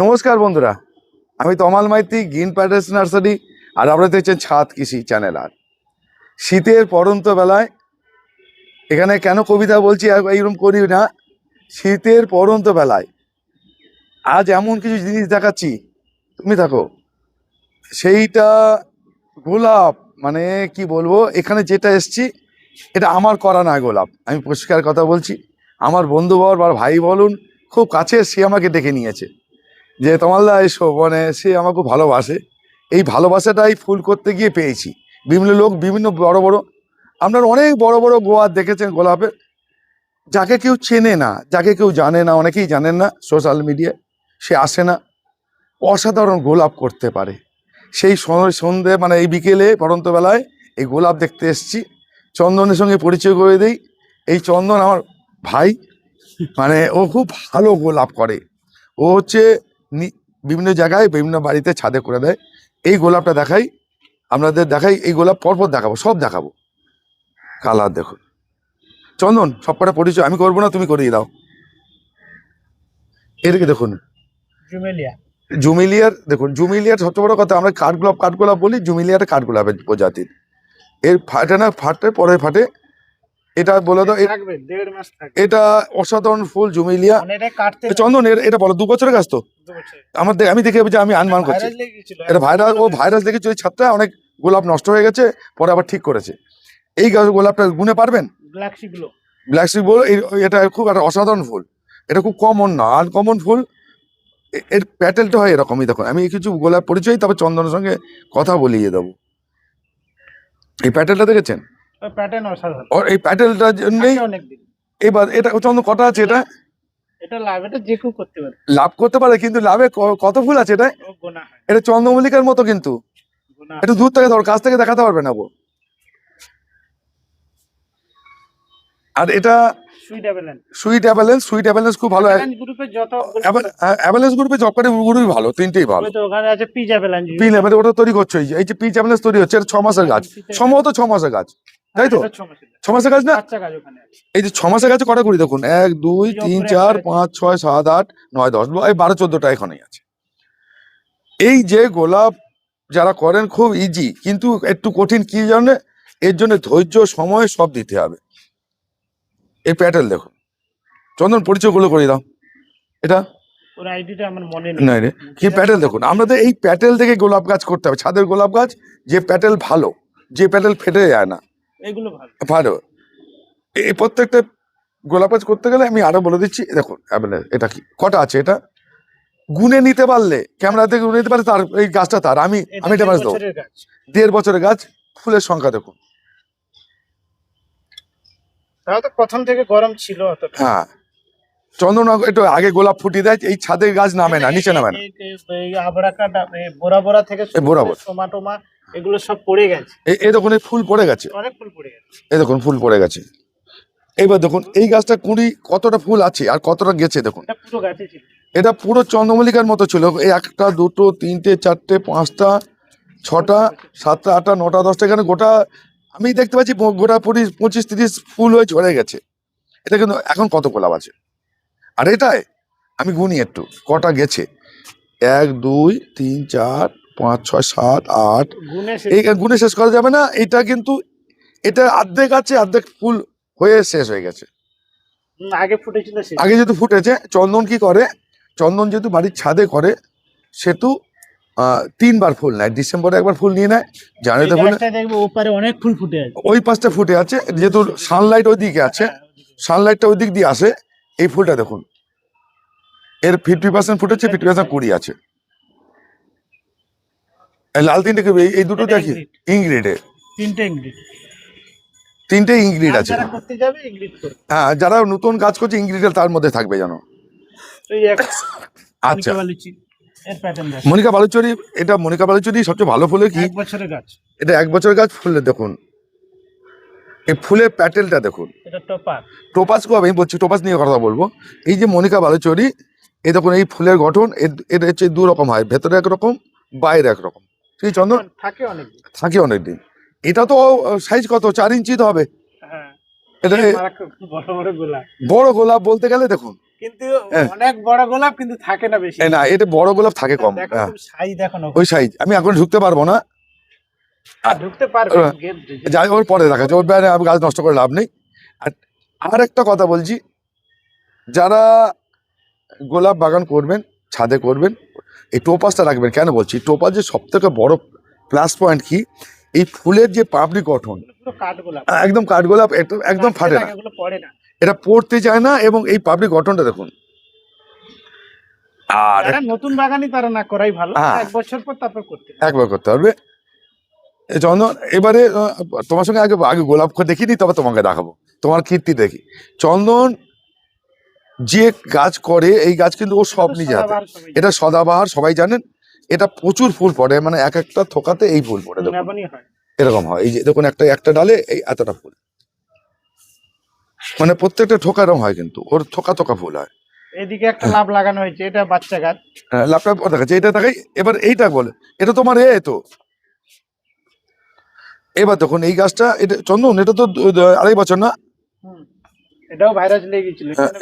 নমস্কার বন্ধুরা, আমি তমাল মাইতি, গ্রিন প্যাডেস নার্সারি, আর আপনারা দেখছেন ছাদ কৃষি চ্যানেল আর। শীতের পরন্ত বেলায়, এখানে কেন কবিতা বলছি এইরকম করি না, শীতের পরন্ত বেলায়, আজ এমন কিছু জিনিস দেখাচ্ছি, তুমি থাকো, সেইটা গোলাপ মানে কি বলব, এখানে যেটা এসছি, এটা আমার করা না গোলাপ, আমি পরিষ্কার কথা বলছি, আমার বন্ধু বর বা ভাই বলুন খুব কাছে সে আমাকে ডেকে নিয়েছে। যে তোমাল্লা এসো মানে সে আমাকে ভালোবাসে। এই ভালোবাসাটাই ফুল করতে গিয়ে পেয়েছি। বিভিন্ন লোক, বিভিন্ন বড় বড়, আপনার অনেক বড় বড় গোয়া দেখেছেন গোলাপের। যাকে কেউ চেনে না, যাকে কেউ জানে না, অনেকেই জানেন না সোশ্যাল মিডিয়ায় সে আসে না। অসাধারণ গোলাপ করতে পারে। সেই সন্ধে মানে এই বিকেলে বেলায় এই গোলাপ দেখতে এসেছি। চন্দনের সঙ্গে পরিচয় করে দিই। এই চন্দন আমার ভাই মানে ও খুব ভালো গোলাপ করে। ও হচ্ছে বিভিন্ন জায়গায় বিভিন্ন বাড়িতে ছাদে করে দেয়। এই গোলাপটা দেখাই আপনাদের দেখাই এই গোলাপ পরপর দেখাবো সব দেখাবো। কালার দেখুন। চন্দন সব কটা পরিচয় আমি করব না তুমি করিয়ে দাও। এদিকে দেখুন। জুমেলিয়া। জুমিলিয়ার দেখুন জুমিলিয়ার সবচেয়ে বড় কথা আমরা কাঠগোলাপ কাঠগোলাপ বলি জুমিলিয়াটা কাঠগোলাপের প্রজাতির। এর ফাটে না ফাটে পরে ফাটে। এটা বলে দাও এটা অসাধারণ ফুল জুমিলিয়া। মানে এটা চন্দন এটা বলো দু বছরের গাছ তো? আমার আমি দেখে যে আমি আনমান করছি। এটা ভাইরাস ও ভাইরাস দেখেছি ওই ছাদটা অনেক গোলাপ নষ্ট হয়ে গেছে পরে আবার ঠিক করেছে। এই গাছ গোলাপটা গুনে পারবেন? ব্ল্যাক শিগুলো ব্ল্যাক স্টিক বল এটা খুব একটা অসাধারণ ফুল। এটা খুব কমন না আনকমন ফুল। এর প্যাটেলটা হয় এরকমই দেখুন। আমি কিছু গোলাপ পরিচয় তারপর চন্দনের সঙ্গে কথা বলিয়ে দেবো। এই প্যাটেলটা দেখেছেন? প্যাটার্ন অসাধারণ। আর এই প্যাটেলটার জন্যই এবার এটা চন্দ্র কটা আছে এটা? এটা লাভ এটা যে কেউ করতে পারে। লাভ করতে পারে কিন্তু লাভে ক- কত ফুল আছে এটা? ও গোনা হয়। এটা চন্দ্রমল্লিকার মতো কিন্তু। গোনা একটু দূর থেকে ধর কাছ থেকে দেখাতে পারবে না গো আর এটা সুইট অ্যাভেলেন্স সুইট অ্যাভেলেন্স খুব ভালো। অ্যাভেলেন্স গ্রুপে জব গ্রুপই ভালো তিনটেই ভালো। ওই তো পিজ অ্যাভেলেন ওটা তৈরি করছ এই যে অ্যাভেলেন্স তৈরি হচ্ছে ছ মাসের গাছ। সম্ভবত ছ মাসের গাছ তাই তো? ছ মাসের গাছ। না? আছে। এই যে ছ মাসের গাছে কটা করি দেখুন এক দুই তিন চার পাঁচ ছয় সাত আট নয় দশ এই বারো চোদ্দটা এখানেই আছে। এই যে গোলাপ যারা করেন খুব ইজি কিন্তু একটু কঠিন কি জানে? এর জন্য ধৈর্য সময় সব দিতে হবে। এই প্যাটেল দেখুন। চন্দন পরিচয়গুলো করে দাও। এটা? ওর আইডিটা আমার মনে নাই। রে। কি প্যাটেল দেখুন? আমাদের এই প্যাটেল থেকে গোলাপ গাছ করতে হবে। ছাদের গোলাপ গাছ যে প্যাটেল ভালো যে প্যাটেল ফেটে যায় না। এগুলো ভালো। ভালো। এই প্রত্যেকটা গোলাপ গাছ করতে গেলে আমি আরও বলে দিচ্ছি দেখুন এটা কি? কটা আছে এটা? গুনে নিতে পারলে ক্যামেরা থেকে গুনে নিতে পারলে তার এই গাছটা তার। আমি আমি এটা দেবো। দেড় বছরের গাছ ফুলের সংখ্যা দেখুন। তাও তো প্রথম থেকে গরম ছিল হ্যাঁ। একটু আগে গোলাপ দেয় এই ছাদের গাছ নামে না নিচে নামে না। বোরা বোরা থেকে বোরা বোরা। সোমা টোমা এগুলো সব পড়ে গেছে। এই- এই দেখুন এই ফুল পড়ে গেছে। অনেক ফুল পড়ে গেছে। এই দেখুন ফুল পড়ে গেছে। এইবার দেখুন এই গাছটা কুড়ি কতটা ফুল আছে আর কতটা গেছে দেখুন। এটা পুরো চন্দ্রমল্লিকার মতো ছিল। একটা দুটো তিনটে চারটে পাঁচটা ছটা সাতটা আটটা নটা দশটা এখানে গোটা আমি দেখতে পাচ্ছি গোটা পঁচিশ পঁচিশ তিরিশ ফুল হয়ে ঝরে গেছে। এটা কিন্তু এখন কত গোলাপ আছে? আর এটাই আমি গুনি একটু কটা গেছে? এক দুই তিন চার পাঁচ ছয় সাত আট। এই গুনে শেষ করা যাবে না এটা কিন্তু এটা অর্ধেক আছে অর্ধেক ফুল হয়ে শেষ হয়ে গেছে। আগে ফুটেছিল আগে যেহেতু ফুটেছে চন্দন কি করে? চন্দন যেহেতু বাড়ির ছাদে করে সেহেতু আহ, তিনবার ফুল নেয়। ডিসেম্বরে একবার ফুল নিয়ে নেয় জানুয়ারিতে ফুল ওপারে অনেক ফুল ফুটে আছে। ওই পাশটা ফুটে আছে যেহেতু সানলাইট ওই দিকে আছে সানলাইটটা ওই দিক দিয়ে আসে এই ফুলটা দেখুন। এর ফিফটি পার্সেন্ট ফুটেছে ফিফটি পার্সেন্ট কুড়ি আছে। লাল তিনটে কি এই- দুটো দেখি। ইংগ্রিডে তিনটে তিনটে ইংগ্রিড আছে। হ্যাঁ যারা নতুন কাজ করছে ইংগ্রিড তার মধ্যে থাকবে জানো আচ্ছা। মনিকা বালুচরি এটা মনিকা বালুচরি সবচেয়ে ভালো ফুলে কি? এক বছরের গাছ। এটা এক বছর গাছ ফুলে দেখুন। এই ফুলের প্যাটেলটা দেখুন। টোপাস। আমি বলছি টোপাস নিয়ে কথা বলব। এই যে মনিকা বালুচরি এই দেখুন এই ফুলের গঠন এটা হচ্ছে দু রকম হয় ভেতরে একরকম বাইরে একরকম ঠিক আছে, চন্দন? থাকে অনেক। থাকে অনেকদিন। এটা তো সাইজ কত? চার ইঞ্চি তো হবে। হ্যাঁ। এটা বড় গোলাপ বলতে গেলে দেখুন কিন্তু। অনেক বড় গোলাপ কিন্তু থাকে না বেশি। না এটা বড় গোলাপ থাকে কম হ্যাঁ, সাইজ ওই সাইজ আমি এখন ঢুকতে পারব না। ঢুকতে পারবে। যাই ওর পরে দেখা বাইরে আমি গাছ নষ্ট করে লাভ নেই। আর আর একটা কথা বলছি যারা গোলাপ বাগান করবেন ছাদে করবেন এই টোপাসটা রাখবেন। কেন বলছি? টোপাস যে সব থেকে বড় প্লাস পয়েন্ট কি? এই ফুলের যে পাপড়ি গঠন একদম কাঠগোলাপ একদম একদম ফাটে না। এটা পড়তে চায় না এবং এই পাপড়ি গঠনটা দেখুন। আর নতুন বাগানই তারা না করাই ভালো। হ্যাঁ। এক বছর পর তারপর করতে একবার করতে পারবে। চন্দন এবারে তোমার সঙ্গে আগে আগে গোলাপ দেখিনি তবে তোমাকে দেখাবো। তোমার কীর্তি দেখি। চন্দন যে গাছ করে এই গাছ কিন্তু ও সব নিজে হাতে। এটা সদাবাহার সবাই জানেন। এটা প্রচুর ফুল পড়ে মানে এক একটা থোকাতে এই ফুল পড়ে এরকম হয়। এই যে দেখুন একটা একটা ডালে এই এতটা ফুল। মানে প্রত্যেকটা ঠোকা এরকম হয় কিন্তু ওর থোকা থোকা ফুল হয়। এদিকে একটা লাভ লাগানো হয়েছে এটা বাচ্চা গাছ। হ্যাঁ, এটা দেখাই এবার এইটা বলে এটা তোমার এ তো। এবার দেখুন এই গাছটা এটা চন্দন এটা তো আড়াই বছর না? হুম। এটাও ভাইরাস লেগে গেছিল হ্যাঁ,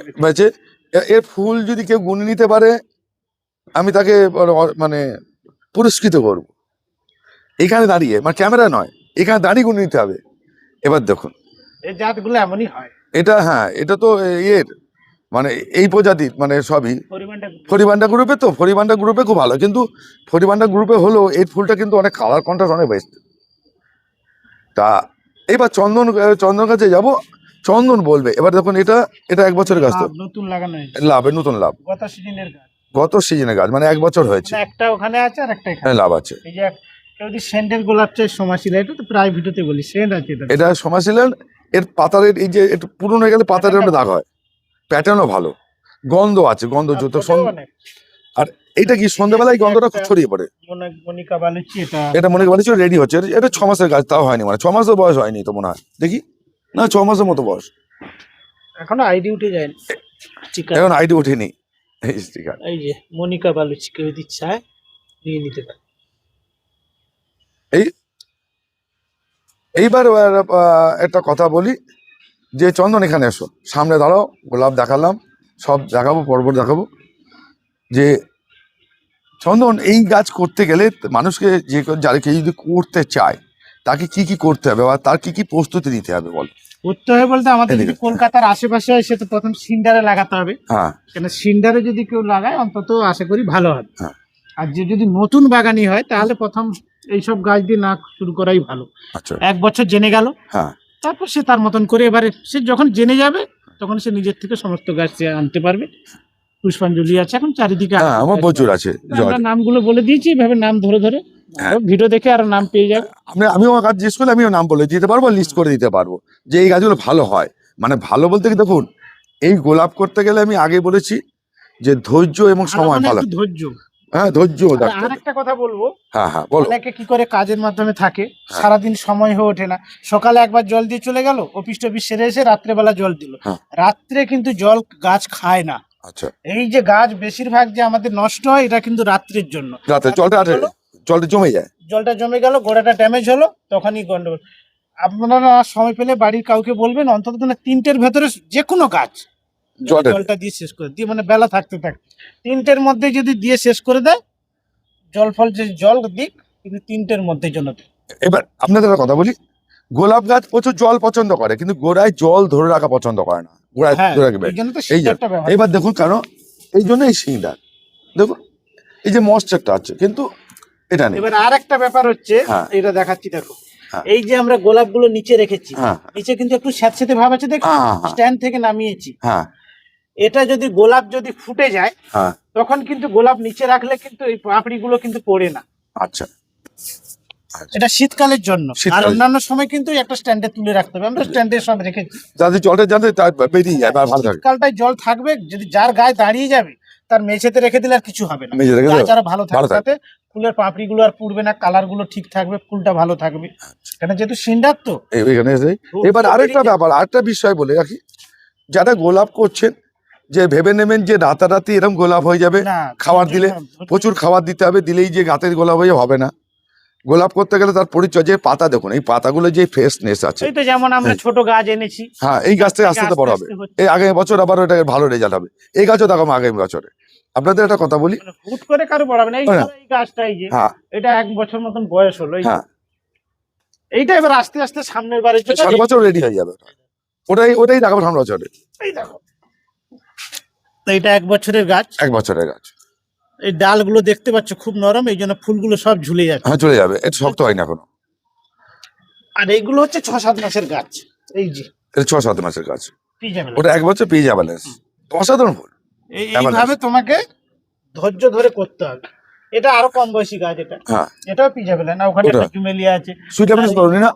এর ফুল যদি কেউ গুনে নিতে পারে আমি তাকে মানে পুরস্কৃত করব। এখানে দাঁড়িয়ে মানে ক্যামেরা নয় এখানে দাঁড়িয়ে গুনে নিতে হবে। এবার দেখুন। এই জাতগুলো এমনই হয়। এটা হ্যাঁ এটা তো এর মানে এই প্রজাতির মানে সবই। ফরিবান্ডা গ্রুপে তো ফরিবান্ডা গ্রুপে খুব ভালো কিন্তু ফরিবান্ডা গ্রুপে হলেও এই ফুলটা কিন্তু অনেক কালার কন্ট্রাস্ট অনেক বেস্ট তা এবার চন্দন চন্দন কাছে যাব। চন্দন বলবে এবার দেখুন এটা এটা এক বছরের গাছ তো। নতুন লাগানো লাভ নতুন লাভ। গত সিজনের গাছ। গত সিজনে গাছ মানে এক বছর হয়েছে। মানে একটা ওখানে আছে আর একটা এখানে। হ্যাঁ লাভ আছে। এই যে কেউ যদি সেন্টের গোলাপ চাই সমাশিলা এটা তো প্রায় ভিডিওতে বলি সেন্ট আছে এটা এটা সমাজশীলের এর পাতার এই যে একটু পুরনো হয়ে গেলে পাতার একটা দাগ হয়। প্যাটার্নও ভালো। গন্ধ আছে গন্ধ আর যত সন- অনেক। কি সন্ধ্যাবেলায় গন্ধটা খুব ছড়িয়ে পড়ে? মনিকা বালুচি এটা এটা মনে করি রেডি হচ্ছে। এটা- এটা ছ মাসের গাছ তাও হয়নি মানে। ছ মাসের বয়স হয়নি তো মনে হয়। দেখি। না ছ মাসের মতো বয়স। এখনও আইডি উঠে যায়নি। এখন আইডি ওঠেনি এই এই যে মনিকা বালুচি কেউ যদি চায় নিয়ে নিতে পারে। এইবার একটা কথা বলি। যে চন্দন এখানে এসো। সামনে দাঁড়াও গোলাপ দেখালাম। সব দেখাবো পরপর দেখাবো। যে চন্দন এই গাছ করতে গেলে মানুষকে যে যারা কেউ যদি করতে চায় তাকে কি কি করতে হবে বা তার কি কি প্রস্তুতি নিতে হবে বল? হবে বলতে আমাদের যদি কলকাতার আশেপাশে হয় সে তো প্রথম সিন্ডারে লাগাতে হবে। হ্যাঁ। কেন সিন্ডারে যদি কেউ লাগায় অন্তত আশা করি ভালো হবে। হ্যাঁ। আর যে যদি নতুন বাগানি হয় তাহলে প্রথম এইসব গাছ দিয়ে না শুরু করাই ভালো। আচ্ছা। এক বছর জেনে গেল। হ্যাঁ। তারপর সে তার মতন করে এবারে সে যখন জেনে যাবে তখন সে নিজের থেকে সমস্ত গাছ আনতে পারবে। পুষ্পাঞ্জলি আছে এখন চারিদিকে আমার প্রচুর আছে। নামগুলো বলে দিয়েছি এভাবে নাম ধরে ধরে। ভিডিও দেখে আরও নাম পেয়ে যাবে আমি আমার কাজ জিজ্ঞেস করলে আমিও নাম বলে দিতে পারব লিস্ট করে দিতে পারব যে এই গাছগুলো ভালো হয়। মানে ভালো বলতে কি দেখুন এই গোলাপ করতে গেলে আমি আগে বলেছি যে ধৈর্য এবং সময় ভালো। ধৈর্য। হ্যাঁ ধৈর্য আর একটা কথা বলব হ্যাঁ হ্যাঁ বলো। অনেকে কি করে কাজের মাধ্যমে থাকে হ্যাঁ। সারাদিন সময় হয়ে ওঠে না। সকালে একবার জল দিয়ে চলে গেল অফিস টফিস সেরে এসে রাত্রেবেলা জল দিল। হ্যাঁ। রাত্রে কিন্তু জল গাছ খায় না। আচ্ছা। এই যে গাছ বেশিরভাগ যে আমাদের নষ্ট হয় এটা কিন্তু রাত্রের জন্য। রাতে জলটা? জলটা জমে যায়? জলটা জমে গেল গোড়াটা ড্যামেজ হলো তখনই গন্ডগোল। আপনারা সময় পেলে বাড়ির কাউকে বলবেন অন্তত না তিনটের ভেতরে যে কোনো গাছ। জলটা দিয়ে শেষ করে দিয়ে মানে বেলা থাকতে থাকতে তিনটের মধ্যে যদি দিয়ে শেষ করে দেয় জল ফল যে জল দিক কিন্তু তিনটের মধ্যে জন্য। এবার আপনাদের কথা বলি গোলাপ গাছ প্রচুর জল পছন্দ করে কিন্তু গোড়ায় জল ধরে রাখা পছন্দ করে না। গোড়ায় হ্যাঁ ধরে রাখবে। এবার দেখুন কেন এই জন্য এই সিংদার দেখুন এই যে মশ্চারটা আছে কিন্তু এটা নেই এবার আর একটা ব্যাপার হচ্ছে হ্যাঁ। এটা দেখাচ্ছি দেখো। হ্যাঁ। এই যে আমরা গোলাপগুলো নিচে রেখেছি হ্যাঁ। নিচে কিন্তু একটু স্যাঁতস্যাঁতে ভাব আছে দেখো স্ট্যান্ড থেকে নামিয়েছি। এটা যদি গোলাপ যদি ফুটে যায় তখন কিন্তু গোলাপ নিচে রাখলে কিন্তু এই পাপড়িগুলো কিন্তু পড়ে না। আচ্ছা। এটা শীতকালের জন্য। আর অন্যান্য সময় কিন্তু একটা স্ট্যান্ডে তুলে রাখতে হবে। আমরা স্ট্যান্ডে সব রেখেছি। যাতে জলটা যাতে বেরিয়ে যায় ভালো থাকে। শীতকালটায় জল থাকবে যদি যার গায়ে দাঁড়িয়ে যাবে তার মেঝেতে রেখে দিলে আর কিছু হবে না। মেঝে রেখে? ভালো ভালো থাকবে। তাতে ফুলের পাপড়িগুলো আর পুড়বে না কালারগুলো ঠিক থাকবে ফুলটা ভালো থাকবে। আচ্ছা। কেন যেহেতু সিন্ডার তো। এই- এখানে এসে এবার আরেকটা ব্যাপার আরেকটা বিষয় বলে রাখি। যারা গোলাপ করছেন যে ভেবে নেবেন যে রাতারাতি এরকম গোলাপ হয়ে যাবে না খাবার দিলে প্রচুর খাবার দিতে হবে দিলেই যে গাতের গোলাপ হয়ে হবে না। গোলাপ করতে গেলে তার পরিচর্যায় পাতা দেখুন এই পাতাগুলো যে ফ্রেশনেস আছে। এই তো যেমন আমরা ছোট গাছ এনেছি। হ্যাঁ এই গাছ থেকে আস্তে আস্তে বড় হবে। এই আগামী বছর আবার ওটা ভালো রেজাল্ট হবে। এই গাছও দেখাবো আগামী বছরে। আপনাদের একটা কথা বলি। মানে হুট করে কারও বড় হবে না এই হ্যাঁ। গাছটা এই যে হ্যাঁ। এটা এক বছর মতন বয়স হলো। হ্যাঁ। এইটা এবার আস্তে আস্তে সামনের বারে সাত বছর রেডি হয়ে যাবে। ওটাই ওটাই দেখাবো সামনে বছরে এই দেখো। এটা এক বছরের গাছ। এক বছরের গাছ। এই ডালগুলো দেখতে পাচ্ছ খুব নরম এই জন্য ফুলগুলো সব ঝুলে যাচ্ছে। হ্যাঁ চলে যাবে। এটা শক্ত হয় না এখনও। আর এইগুলো হচ্ছে ছ সাত মাসের গাছ। এই যে এটা ছ সাত মাসের গাছ। ওটা এক বছর পেয়ে যাবে অসাধারণ ফুল। এইভাবে তোমাকে ধৈর্য ধরে করতে হবে। এটা আরও কম বয়সী গাছ এটা। হ্যাঁ। এটাও পিজাবেলা না ওখানে। একটা আছে। সুইট করনি না?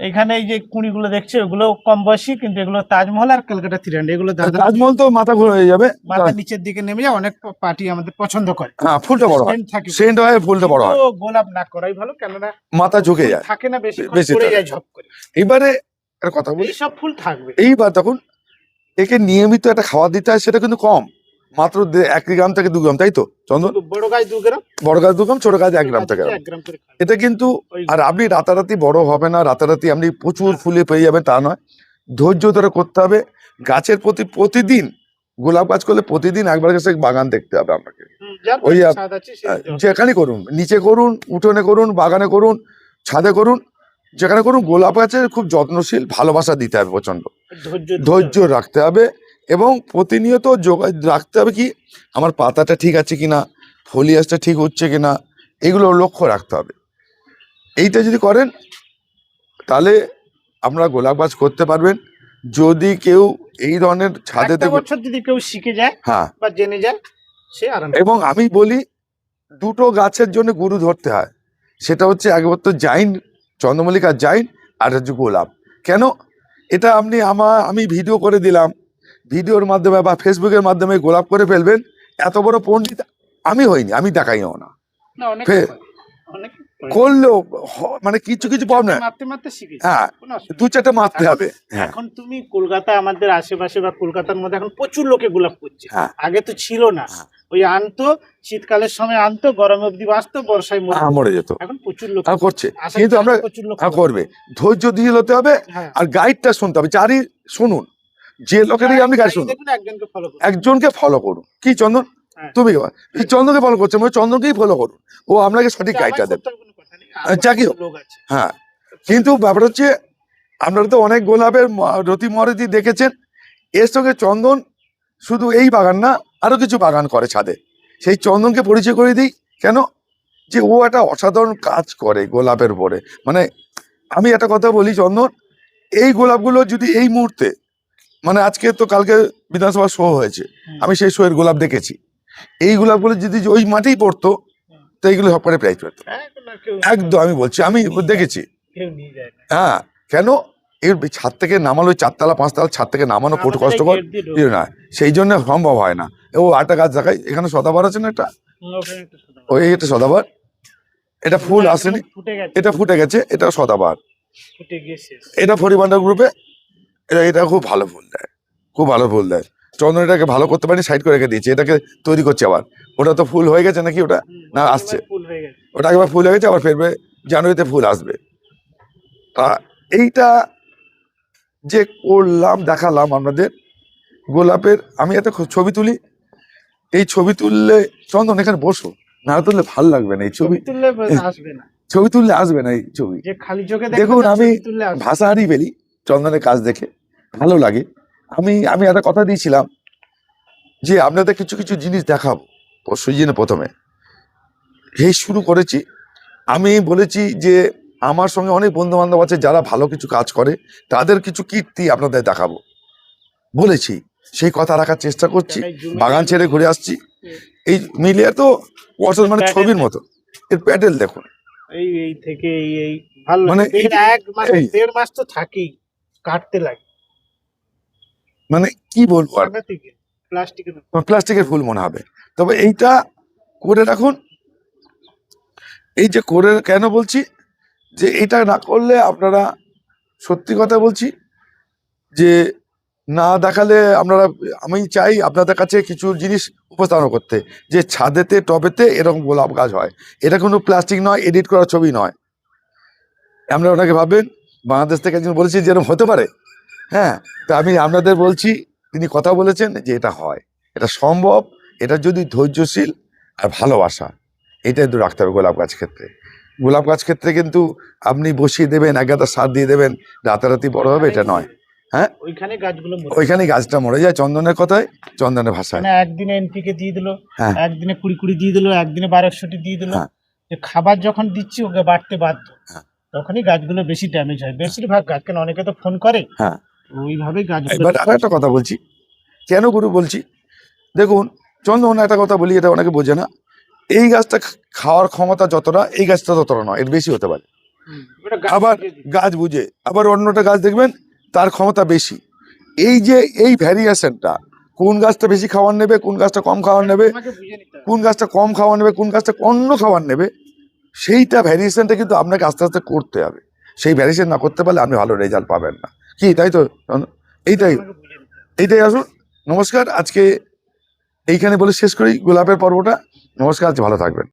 এখানে এই যে কুড়িগুলো দেখছে ওগুলো কম বয়সী কিন্তু এগুলো তাজমহল আর কলকাতা থ্রি এগুলো তাজমহল তো মাথা ঘুরে হয়ে যাবে। মাথা নিচের দিকে নেমে যায় অনেক পার্টি আমাদের পছন্দ করে। হ্যাঁ ফুলটা বড় হয়। সেন্ট হয় ফুলটা বড় হয়। গোলাপ না করাই ভালো কেননা মাথা ঝুঁকে যায়। থাকে না বেশি বেশি পড়ে যায় ঝপ করে। এবারে একটা কথা বলি। এইসব ফুল থাকবে। এইবার তখন একে নিয়মিত একটা খাবার দিতে হয় সেটা কিন্তু কম। মাত্র এক গ্রাম থেকে দু গ্রাম তাই তো চন্দন? বড় গাছ দু গ্রাম? বড় গাছ দু গ্রাম ছোট গাছ এক গ্রাম থেকে। এটা কিন্তু আর আপনি রাতারাতি বড় হবে না রাতারাতি আপনি প্রচুর ফুলে পেয়ে যাবেন তা নয়। ধৈর্য ধরে করতে হবে। গাছের প্রতি প্রতিদিন গোলাপ গাছ করলে প্রতিদিন একবার কাছে বাগান দেখতে হবে আপনাকে। ওই। যেখানে করুন নিচে করুন উঠোনে করুন বাগানে করুন ছাদে করুন যেখানে করুন গোলাপ গাছের খুব যত্নশীল ভালোবাসা দিতে হবে প্রচণ্ড ধৈর্য ধৈর্য রাখতে হবে এবং প্রতিনিয়ত যোগা রাখতে হবে কি আমার পাতাটা ঠিক আছে কি না ফলিয়াসটা ঠিক হচ্ছে কি না এগুলো লক্ষ্য রাখতে হবে। এইটা যদি করেন তাহলে আপনারা গোলাপ গাছ করতে পারবেন। যদি কেউ এই ধরনের ছাদে যদি কেউ শিখে যায় হ্যাঁ। বা জেনে যায় সে এবং আমি বলি দুটো গাছের জন্য গুরু ধরতে হয়। সেটা হচ্ছে একবার তো জাইন চন্দ্রমল্লিকা জাইন আর হচ্ছে গোলাপ। কেন? এটা আপনি আমার আমি ভিডিও করে দিলাম। ভিডিওর মাধ্যমে বা ফেসবুকের মাধ্যমে গোলাপ করে ফেলবেন। এত বড় পণ্ডিত আমি হইনি আমি দেখাইও না। করলেও মানে কিছু কিছু প্রবলেম মারতে মারতে হ্যাঁ দু চারটে মারতে হবে হ্যাঁ। এখন তুমি কলকাতা আমাদের আশেপাশে বা কলকাতার মধ্যে এখন প্রচুর লোকে গোলাপ করছে। হ্যাঁ। আগে তো ছিল না। হ্যাঁ। ওই আনতো শীতকালের সময় আনতো গরম অবধি বাঁচতো বর্ষায় মরে যেত। এখন প্রচুর লোক করছে। কিন্তু আমরা প্রচুর লোক করবে। ধৈর্য দিয়ে হতে হবে আর গাইডটা শুনতে হবে। চারি শুনুন। যে লোকেরই আপনি গাইড শুনুন। একজনকে ফলো করুন। একজনকে ফলো করুন। কি চন্দন। তুমি কি এই চন্দনকে ফলো করছ চন্দনকেই ফলো করুন। ও আপনাকে সঠিক গাইডটা দেবে। আছে। হ্যাঁ কিন্তু ব্যাপার হচ্ছে আপনারা তো অনেক গোলাপের রতি মরতি দেখেছেন। এর সঙ্গে চন্দন শুধু এই বাগান না আরও কিছু বাগান করে ছাদে। সেই চন্দনকে পরিচয় করে দিই। কেন? যে ও একটা অসাধারণ কাজ করে গোলাপের পরে মানে আমি একটা কথা বলি চন্দন এই গোলাপগুলো যদি এই মুহূর্তে মানে আজকে তো কালকে বিধানসভা শো হয়েছে। আমি সেই শোয়ের গোলাপ দেখেছি। এই গোলাপগুলো যদি ওই মাঠেই পড়তো তো এইগুলো সব করে প্রাইজ পেতো একদম আমি বলছি আমি দেখেছি। হ্যাঁ কেন? এর ছাদ থেকে নামালো ওই চারতলা পাঁচতলা ছাদ থেকে নামানো কত কষ্টকর ইয়ে না সেই জন্য সম্ভব হয় না। ও আটটা গাছ দেখাই এখানে সদাবার আছে না একটা। ওই এটা সদাবার। এটা ফুল আসেনি। এটা ফুটে গেছে এটা সদাবার। এটা ফরিবান্ডার গ্রুপে এটা এটা খুব ভালো ফুল দেয় খুব ভালো ফুল দেয়। চন্দন এটাকে ভালো করতে পারি সাইড করে রেখে দিয়েছি এটাকে তৈরি করছে আবার। ওটা তো ফুল হয়ে গেছে নাকি ওটা? না, আসছে। ওটা একবার ফুল হয়ে গেছে আবার ফেরবে জানুয়ারিতে ফুল আসবে। তা এইটা যে করলাম দেখালাম আপনাদের গোলাপের আমি একটা ছবি তুলি। এই ছবি তুললে চন্দন এখানে বসো। না তুললে ভালো লাগবে না এই ছবি। তুললে আসবে না। ছবি তুললে আসবে না এই ছবি। দেখুন, আমি। ভাষা হারিয়ে ফেলি চন্দনের কাজ দেখে। ভালো লাগে। আমি আমি একটা কথা দিয়েছিলাম যে আপনাদের কিছু কিছু জিনিস দেখাবো সিজনে প্রথমে। এই শুরু করেছি। আমি বলেছি যে আমার সঙ্গে অনেক বন্ধু বান্ধব আছে যারা ভালো কিছু কাজ করে তাদের কিছু কীর্তি আপনাদের দেখাবো। বলেছি সেই কথা রাখার চেষ্টা করছি বাগান ছেড়ে ঘুরে আসছি। এই মিলিয়ে তো অসল মানে ছবির মতো। এর প্যাডেল দেখুন। এই এই থেকে এই মানে মানে এক মাস দেড় মাস তো থাকেই কাটতে লাগে। মানে কি বলব আর? প্লাস্টিকের প্লাস্টিকের ফুল মনে হবে। তবে এইটা করে রাখুন। এই যে করে কেন বলছি? যে এটা না করলে আপনারা সত্যি কথা বলছি যে না দেখালে আপনারা আমি চাই আপনাদের কাছে কিছু জিনিস উপস্থাপন করতে যে ছাদেতে টবেতে এরকম গোলাপ গাছ হয়। এটা কোনো প্লাস্টিক নয় এডিট করা ছবি নয়। আমরা ওনাকে ভাববেন বাংলাদেশ থেকে একজন বলেছি যে এরকম হতে পারে। হ্যাঁ তা আমি আপনাদের বলছি তিনি কথা বলেছেন যে এটা হয়। এটা সম্ভব এটা যদি ধৈর্যশীল আর ভালোবাসা এটা কিন্তু রাখতে হবে গোলাপ গাছ ক্ষেত্রে। গোলাপ গাছ ক্ষেত্রে কিন্তু আপনি বসিয়ে দেবেন এক গাদা সার দিয়ে দেবেন রাতারাতি বড় হবে এটা নয়। হ্যাঁ? ওইখানে গাছগুলো ওইখানে গাছটা মরে যায় চন্দনের কথায় চন্দনের ভাষায় মানে একদিনে এনপিকে দিয়ে দিল হ্যাঁ। একদিনে কুড়ি কুড়ি দিয়ে দিল একদিনে বারোশোটি দিয়ে দিল। হ্যাঁ। যে খাবার যখন দিচ্ছি ওকে বাড়তে বাধ্য। হ্যাঁ। তখনই গাছগুলো বেশি ড্যামেজ হয়। বেশিরভাগ গাছ কেন অনেকে তো ফোন করে। হ্যাঁ। এবার আর একটা কথা বলছি। কেন গুরু বলছি? দেখুন চন্দন একটা কথা বলি এটা অনেকে বোঝে না। এই গাছটা খাওয়ার ক্ষমতা যতটা এই গাছটা ততটা নয় এর বেশি হতে পারে। আবার গাছ বুঝে আবার অন্যটা গাছ দেখবেন তার ক্ষমতা বেশি। এই যে এই ভ্যারিয়েশনটা কোন গাছটা বেশি খাবার নেবে কোন গাছটা কম খাবার নেবে। কোন গাছটা কম খাবার নেবে কোন গাছটা অন্য খাবার নেবে সেইটা ভ্যারিয়েশনটা কিন্তু আপনাকে আস্তে আস্তে করতে হবে। সেই ভ্যারিয়েশন না করতে পারলে আপনি ভালো রেজাল্ট পাবেন না। কি তাই তো? এইটাই। এইটাই আসুন নমস্কার আজকে এইখানে বলে শেষ করি। গোলাপের পর্বটা। নমস্কার আজ ভালো থাকবেন।